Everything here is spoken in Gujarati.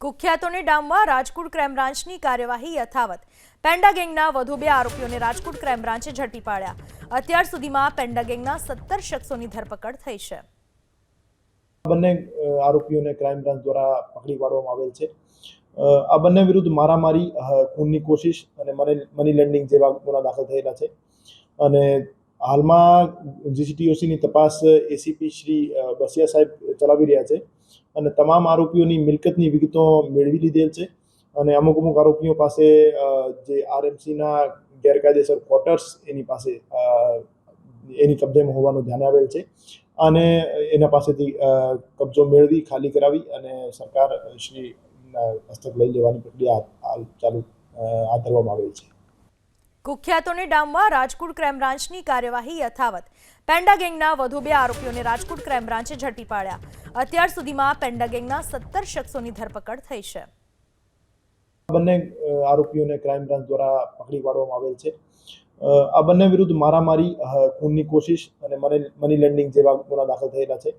કુખ્યાતોને ડામવા રાજકોટ ક્રાઇમ બ્રાન્ચની કાર્યવાહી યથાવત. પેન્ડા ગેંગના વધુ બે આરોપીઓને રાજકોટ ક્રાઇમ બ્રાન્ચે ઝડપી પાડ્યા. અત્યાર સુધીમાં પેન્ડા ગેંગના સત્તર શખ્સોની ધરપકડ થઈ છે. બંને આરોપીઓને ક્રાઇમ બ્રાન્ચ દ્વારા પકડી પાડવામાં આવેલ છે. આ બંને વિરુદ્ધ મારામારી ખૂનની કોશિશ અને મની લેન્ડિંગ જેવા ગુના દાખલ થયેલા છે. અને હાલમાં જીસીટીઓસીની તપાસ એસીપી શ્રી બસિયા સાહેબ ચલાવી રહ્યા છે. અને તમામ આરોપીઓની મિલકતની વિગતો મેળવી લીધેલ છે. અને અમુક અમુક આરોપીઓ પાસે જે આરએમસીના ગેરકાયદેસર ક્વાર્ટર્સ એની પાસે એની કબજેમાં હોવાનું ધ્યાન આવેલ છે. અને એના પાસેથી કબજો મેળવી, ખાલી કરાવી અને સરકાર શ્રી હસ્તક લઈ લેવાની પ્રક્રિયા હાલ ચાલુ હાથ ધરવામાં આવેલ છે. કુખ્યાતોને ડામવા રાજકોટ ક્રાઇમ બ્રાન્ચની કાર્યવાહી યથાવત. પેન્ડા ગેંગના વધુ બે આરોપીઓને રાજકોટ ક્રાઇમ બ્રાન્ચે ઝડપી પાડ્યા. અત્યાર સુધીમાં પેન્ડા ગેંગના સત્તર શખ્સોની ધરપકડ થઈ છે. બંને આરોપીઓને ક્રાઇમ બ્રાન્ચ દ્વારા પકડી પાડવામાં આવેલ છે. આ બંને વિરુદ્ધ મારામારી ખૂનની કોશિશ અને મની લેન્ડિંગ જેવા ગુના દાખલ થયેલા છે.